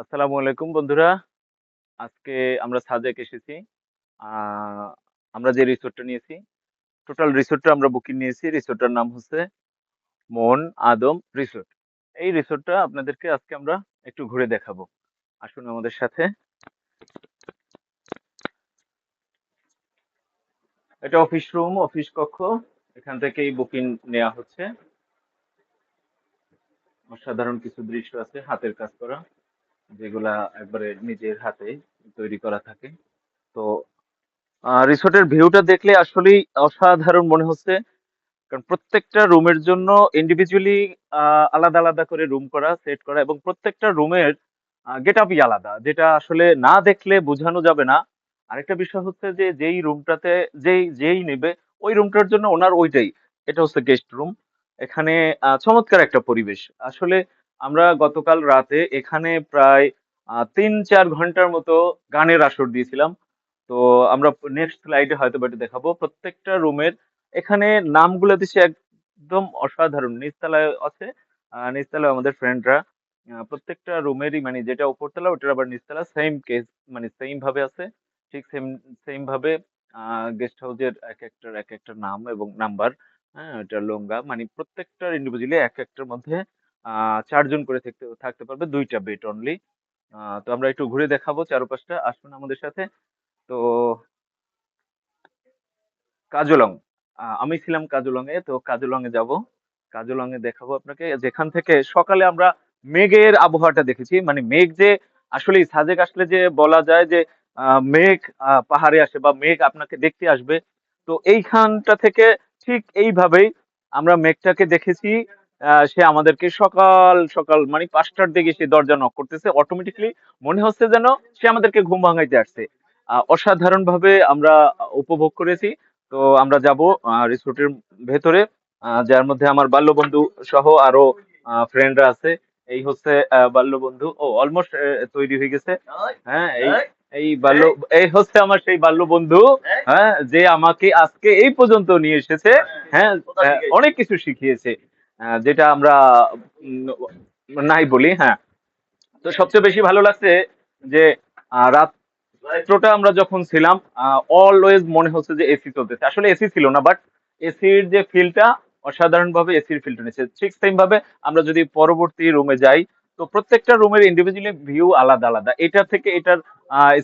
আসসালামু আলাইকুম বন্ধুরা। আজকে আমরা সাজেক এসেছি। আমরা যে রিসোর্টটা নিয়েছি, টোটাল রিসোর্টটা আমরা বুকিং নিয়েছি। রিসোর্টটার নাম হচ্ছে মন আদম রিসোর্ট। এই রিসোর্টটা আপনাদেরকে আজকে আমরা একটু ঘুরে দেখাবো। আসুন আমাদের সাথে। এটা অফিস রুম, অফিস কক্ষ। এখান থেকেই বুকিং নেওয়া হচ্ছে। অসাধারণ কিছু দৃশ্য আছে, হাতের কাজ করা। যেগুলা একবারে নিজের হাতে তৈরি করা থাকে। তো রিসোর্টের ভিউটা দেখলে আসলেই অসাধারণ মনে হচ্ছে। কারণ প্রত্যেকটা রুমের জন্য ইন্ডিভিজুয়ালি আলাদা আলাদা করে রুম করা সেট করা এবং প্রত্যেকটা রুমের গেট আপই আলাদা, যেটা আসলে না দেখলে বোঝানো যাবে না। আরেকটা বিষয় হচ্ছে যে, যেই রুমটাতে, যেই যেই নেবে, ওই রুমটার জন্য ওনার ওইটাই। এটা হচ্ছে গেস্ট রুম এখানে চমৎকার একটা পরিবেশ। আসলে আমরা গতকাল রাতে এখানে প্রায় তিন চার ঘণ্টার মতো গানের আসর দিয়েছিলাম। তো আমরা নেক্সট স্লাইডে হয়তো বা এটা দেখাবো। প্রত্যেকটা রুমের এখানে নামগুলো দিচ্ছে একদম অসাধারণ। নিচতলায় আছে নিচতলায় আমাদের ফ্রেন্ডরা প্রত্যেকটা রুমেরই মানে যেটা উপরতলা, ওটার আবার নিচতলা সেম কেস মানে সেম ভাবে আছে। ঠিক সেম সেম ভাবে গেস্ট হাউসের এক একটার এক একটা নাম এবং নাম্বার হ্যাঁ এটা লঙ্গা মানে প্রত্যেকটার ইন্ডিভিজুয়ালি এক একটার মধ্যে চারজন করে থাকতে থাকতে পারবে দুইটা বেড অনলি তো আমরা একটু ঘুরে দেখাবো চারপাশটা। আসুন আমাদের সাথে। তো কাজলং। আমি ছিলাম কাজলং এ তো কাজলং এ যাব। কাজলং এ দেখাবো আপনাকে। যেখান থেকে সকালে আমরা মেঘের আবহাওয়াটা দেখেছি। মানে মেঘ যে আসলে সাজেক আসলে যে বলা যায় যে মেঘ পাহাড়ে আসে বা মেঘ আপনাকে দেখতে আসবে। তো এইখানটা থেকে ঠিক এইভাবেই আমরা মেঘটাকে দেখেছি। সে আমাদেরকে সকাল সকাল মানে পাঁচটার দিকে সে দরজা নক করতেছে। অটোমেটিকলি মনে হচ্ছে যেন সে আমাদেরকে ঘুম ভাঙাইতে আসছে। অসাধারণ ভাবে আমরা উপভোগ করেছি। তো আমরা যাব রিসোর্টের ভেতরে যার মধ্যে আমার বাল্য বন্ধু সহ আরও ফ্রেন্ডরা আছে। এই হচ্ছে বাল্য বন্ধু ও অলমোস্ট তৈরি হয়ে গেছে। হ্যাঁ এই এই বাল্য, এই হচ্ছে আমার সেই বাল্য বন্ধু হ্যাঁ যে আমাকে আজকে এই পর্যন্ত নিয়ে এসেছে। হ্যাঁ অনেক কিছু শিখিয়েছে। যেটা আমরা নাই বলি হ্যাঁ। তো সবচেয়ে বেশি ভালো লাগছে যে রাত্রটা আমরা যখন ছিলাম অলওয়েজ মনে হচ্ছে যে এসি চলতেছে। আসলে এসি ছিল না বাট এসির যে ফিলটা অসাধারণ ভাবে এসির ফিলটা নিচ্ছে। ঠিক সেম ভাবে আমরা যদি পরবর্তী রুমে যাই, তো প্রত্যেকটা রুমের ইন্ডিভিজুয়ালি ভিউ আলাদা আলাদা। এটা থেকে এটার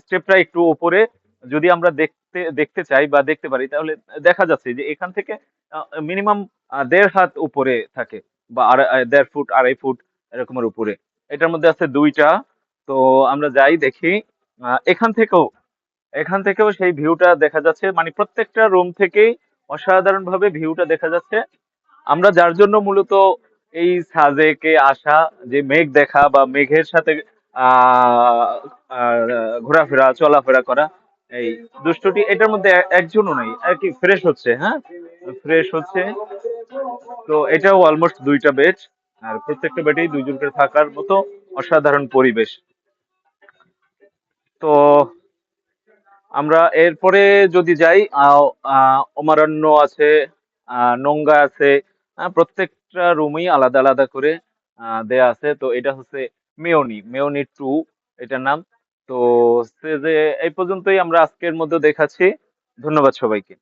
স্টেপটা একটু উপরে। যদি আমরা দেখতে দেখতে চাই বা দেখতে পারি, তাহলে দেখা যাচ্ছে যে এখান থেকে মিনিমাম দেড় হাত উপরে থাকে বা দেড় ফুট, আড়াই ফুট এরকমের উপরে। এটার মধ্যে আছে দুইটা। তো আমরা যাই দেখি এখান থেকেও এখান থেকেও সেই ভিউটা দেখা যাচ্ছে। মানে প্রত্যেকটা রুম থেকেই অসাধারণ ভাবে ভিউটা দেখা যাচ্ছে। আমরা যার জন্য মূলত এই সাজেকে আসা, যে মেঘ দেখা বা মেঘের সাথে ঘোরাফেরা, চলাফেরা করা, এই দুষ্টটি, এটার মধ্যে একজনও নেই, আর কি ফ্রেশ হচ্ছে হ্যাঁ? ফ্রেশ হচ্ছে। তো এটাও অলমোস্ট দুইটা বেড আর প্রত্যেকটা বেডেই দুইজন করে থাকার মতো অসাধারণ পরিবেশ। তো আমরা এরপরে যদি যাই অমরান্য আছে নোংগা আছে প্রত্যেকটা রুমই আলাদা আলাদা করে দেয়া আছে। তো এটা হচ্ছে মেয়নি মেয়নি টু এটার নাম। তো সে যে এই পর্যন্তই আমরা আজকের মধ্যে দেখাচ্ছি। ধন্যবাদ সবাইকে।